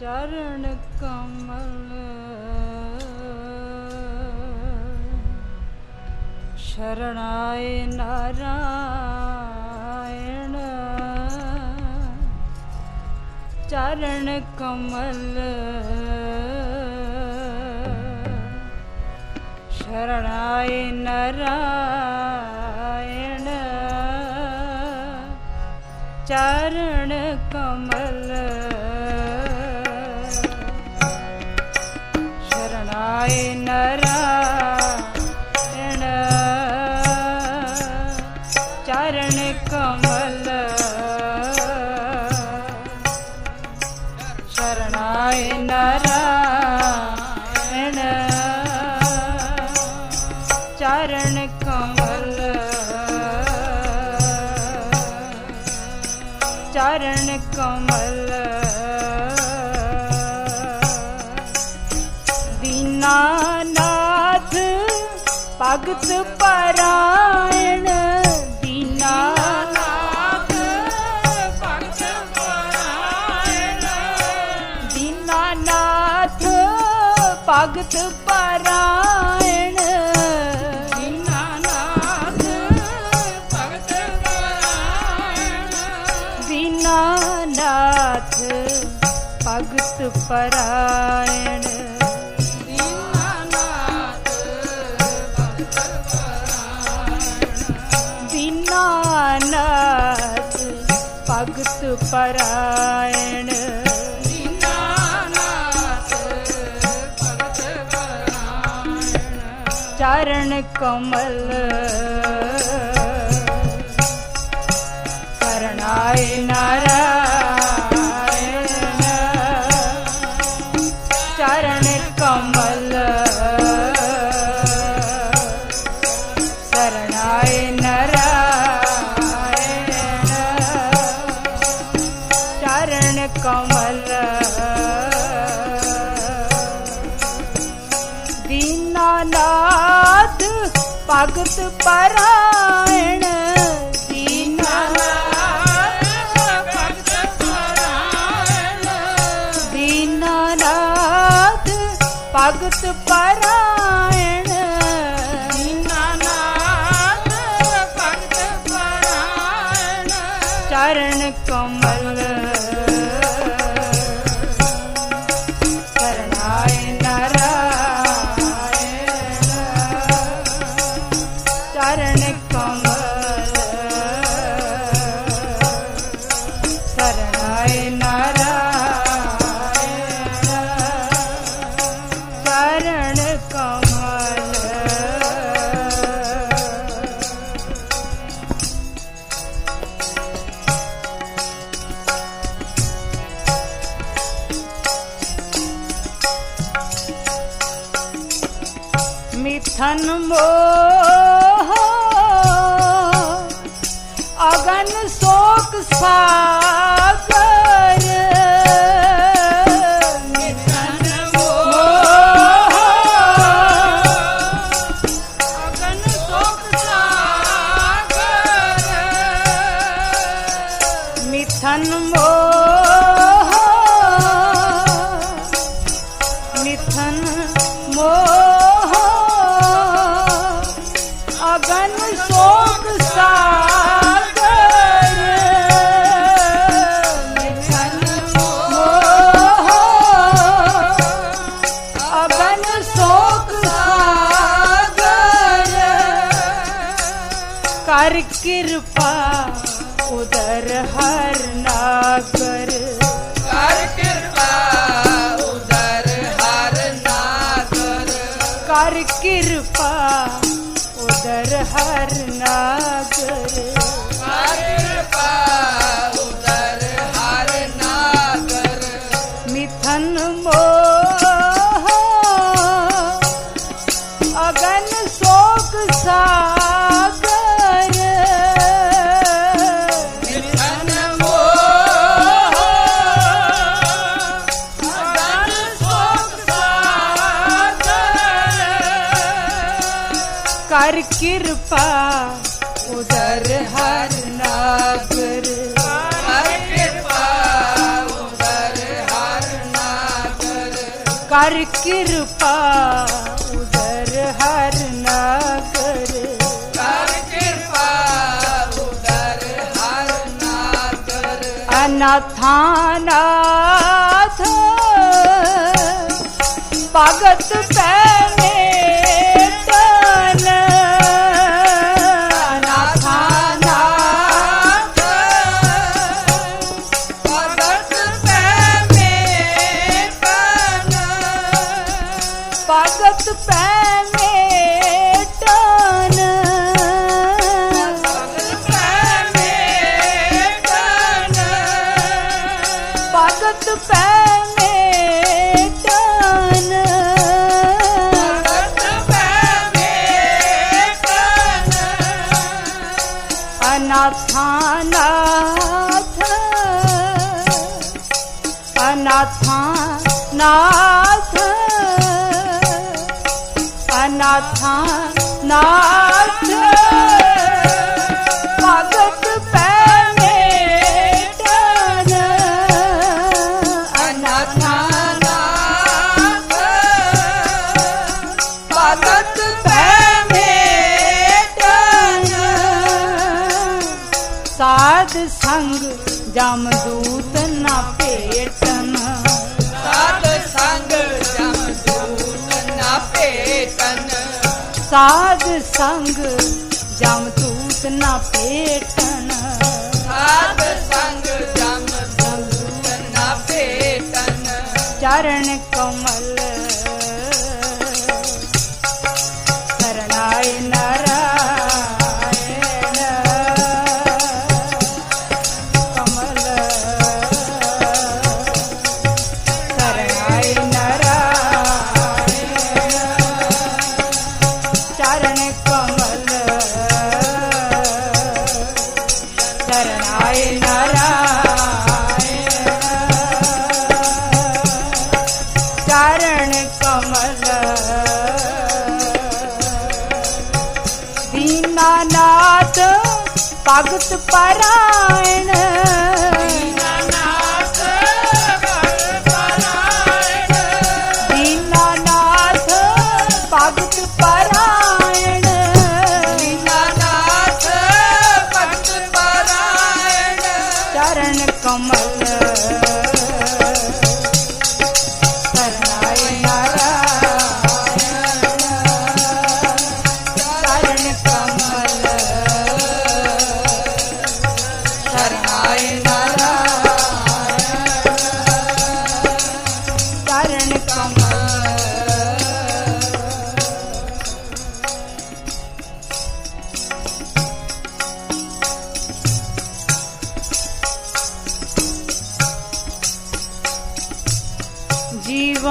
ਚਰਨ ਕਮਲ। ਸ਼ਰਣਾਏ ਨਾਰਾਇਣ। ਚਰਨ ਕਮਲ। ਸ਼ਰਣਾਏ ਨਾਰਾਇਣ। ਚਰਨ ਕਮਲ। ਸ਼ਰਣਾਏ ਨਰਾਇਣ। ਚਰਨ ਕਮਲ। ਸ਼ਰਣਾਏ ਨਰਾਇਣ। ਭਗਤ ਪਰਾਇਣ ਦੀਨਾਨਾਥ ਭਗਤ ਪਰਾਇਣ ਦੀਨਾਨਾਥ ਭਗਤ ਪਰਾਇਣ ਦੀਨਾਨਾਥ ਭਗਤ ਪਰਾਇਣ ਦੀਨਾਨਾਥ ਭਗਤ ਪਰਾਇਣ ਪਰਾਇਣ ਚਰਨ ਕਮਲ ਕਰਨਾਏ ਨਾਰਾਇਣ ਚਰਨ ਕਮਲ ਭਗਤ ਪਰਾਇਣ ਦੀਨਾਨਾਥ ਭਗਤ ਪਰਾਇਣ ਦੀਨਾਨਾਥ ਭਗਤ ਪਰਾਇਣ। ਦੀਨਾਨਾਥ ਭਗਤ ਪਰਾਇਣ। Charan Kamal Bye. ਸੋਕ ਸਾਗਰ। ਕਰ ਕਿਰਪਾ ਉਦਰ ਹਰ ਨਾ ਕਰ ਕਰ ਕਿਰਪਾ ਉਦਰ ਹਰ ਨਾਗਰ। ਕਰ ਕਿਰਪਾ ਉਦਰ ਹਰ ਕਰ ਕਿਰਪਾ ਉਦਰ ਹਰ ਨਾਗਰ। ਕਰ ਕਿਰਪਾ ਉਦਰ ਹਰ ਨਾਗਰ। ਕਰ ਕਿਰਪਾ ਉਦਰ ਹਰ ਨਗਰ। ਕਰ ਕਿਰਪਾ ਉਦਰ ਹਰ ਨਾਗਰ। ਅਨਾਥਾਨਾਥ ਭਗਤ ਅਨਾਥਾਨਾਥ ਭਗਤ ਸਾਧ ਸੰਗ ਜਮਦੂਤ ਨਾ ਭੇਟਨ ਸਾਧ ਸੰਗ ਜਮ ਦੂਤ ਨਾ ਭੇਟਨ ਚਰਨ ਕਮਲ ਭਗਤ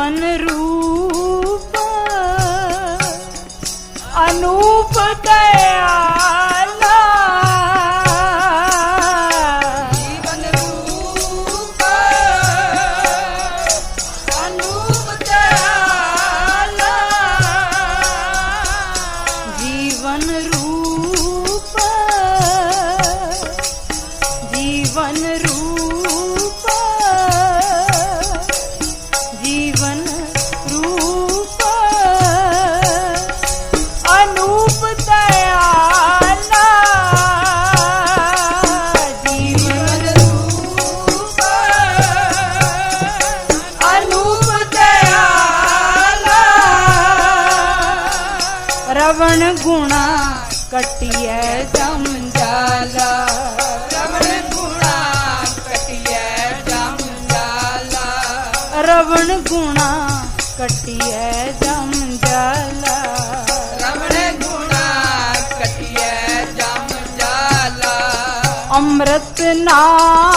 ਮਨ ਰੂਪ ਅਨੂਪ ਦਇਆ। ਕਟਿਐ ਜਮ ਜਾਲਾ ਰਮਣ ਗੁਣਾ ਕਟਿਐ ਜਮ ਜਾਲਾ ਅੰਮ੍ਰਿਤ ਨਾਮ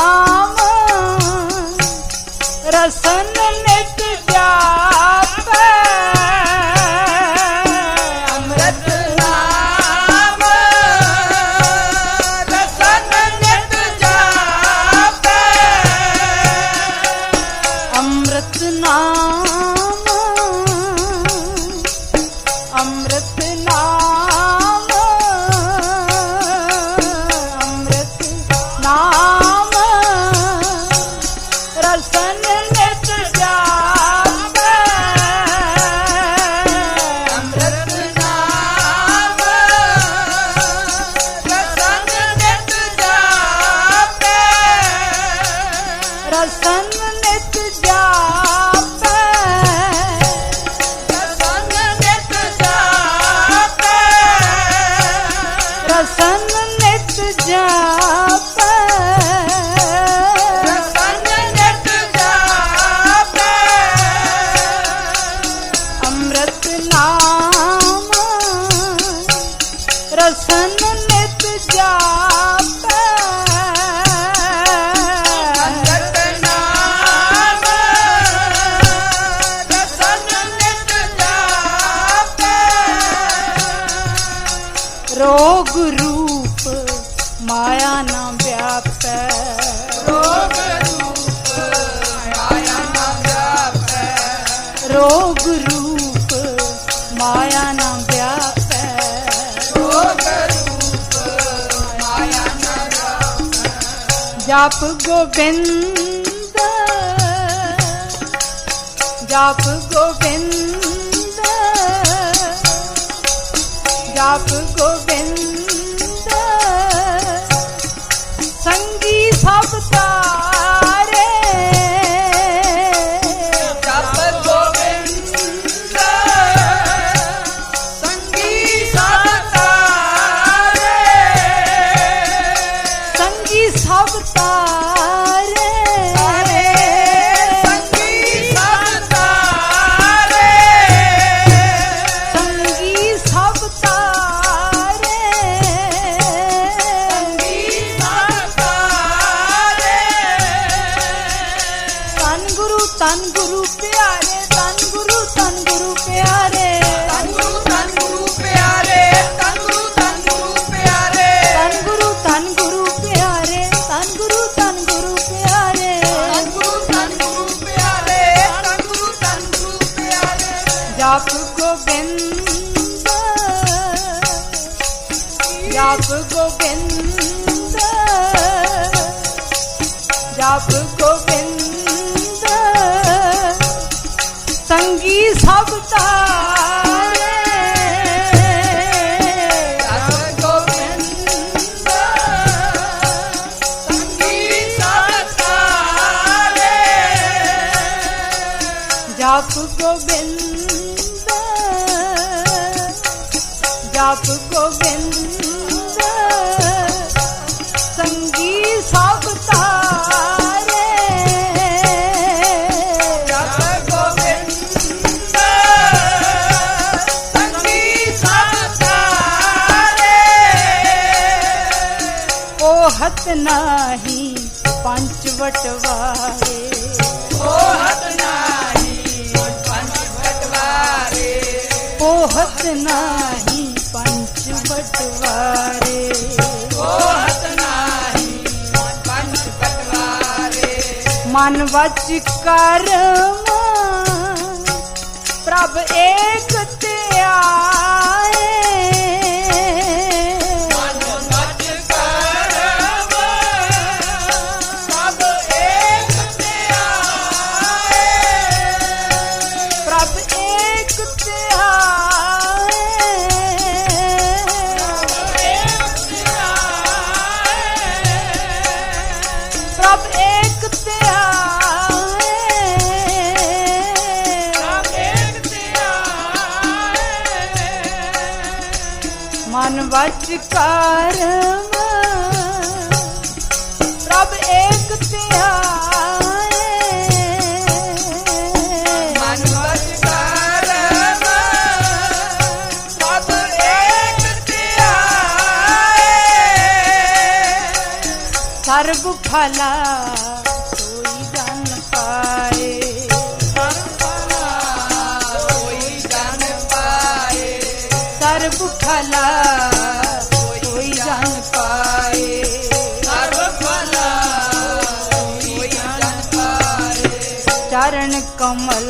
ਰੋਗ ਰੂਪ ਮਾਇਆ ਨਾ ਵਿਆਪੈ ਰੋਗ ਰੂਪ ਮਾਇਆ ਨਾ ਜਾਪੈ ਰੋਗ ਰੂਪ ਮਾਇਆ ਨਾ ਵਿਆਪੈ ਰੋਗ ਰੂਪ ਮਾਇਆ ਨਾ ਜਪ ਗੋਬਿੰਦ ਜਪ ਗੋਬਿੰਦ ਜਪ star. जाप गोविंद जाप गोविंद संगी सब तारे जाप गोविंद जाप गोविंद ਪੰਚ ਵਟਵਾਰੇ ਓਹਤ ਨਾਹੀ ਪੰਜ ਬਟਵਾਰੇ ਓਹਤ ਨਾਹੀ ਪੰਚ ਵਟਵਾਰੇ ਓਹਤ ਨਾਹੀ ਪੰਜ ਬਟਵਾਰੇ ਮਨ ਵਚ ਕਰਮ ਪ੍ਰਭ ਏਕ ਸਰਬ ਭਲਾ ਕੋਈ ਜਨ ਪਾਏ। ਸਰਬ ਭਲਾ ਕੋਈ ਜਨ ਪਾਏ ਸਰਬ ਭਲਾ ਕੋਈ ਜਨ ਪਾਏ। ਚਰਨ ਕਮਲ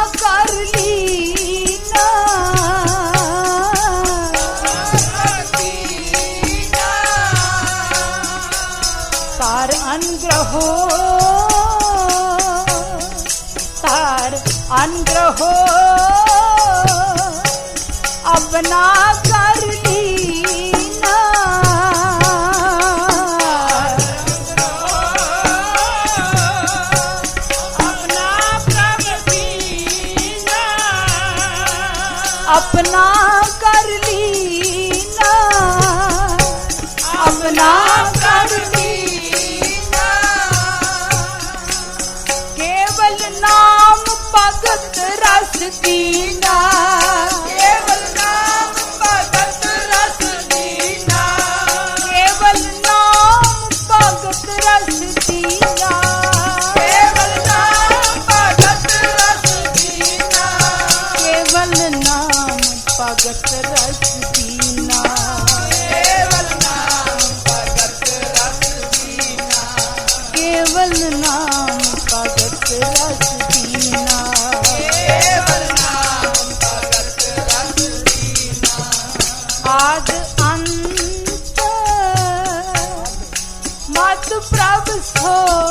The feel हो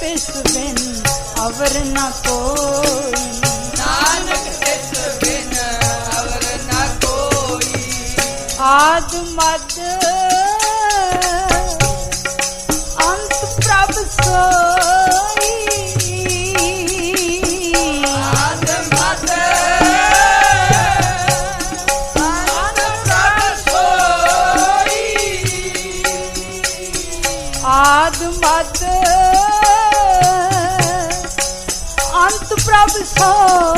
பேசுவேன் அவர் நான் போய் ஆது மாது oh.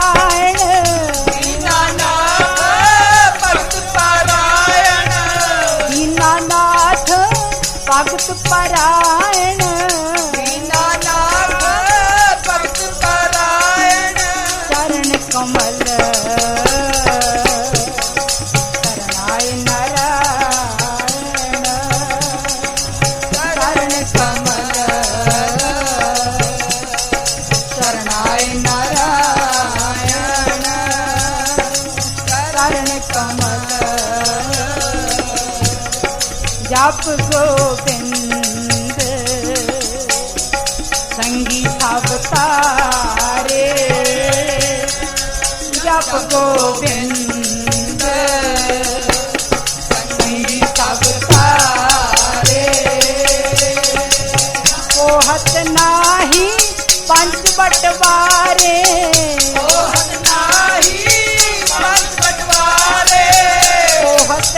ਭਗਤ ਪਰਾਇਣ। ਦੀਨਾ ਕਮਲ। ਕਰਨਾਏ ਨਾਰਾਇਣ। ਕਮਲ। ਕਰਨਾਏ ਨਾਰਾਇਣ। ਚਰਨ ਕਮਲ। ਜਪ ਗੋਬਿੰਦ सब गोविंद संगी नाही पंच बटवारे। नाही पंच बटवारे। कोहत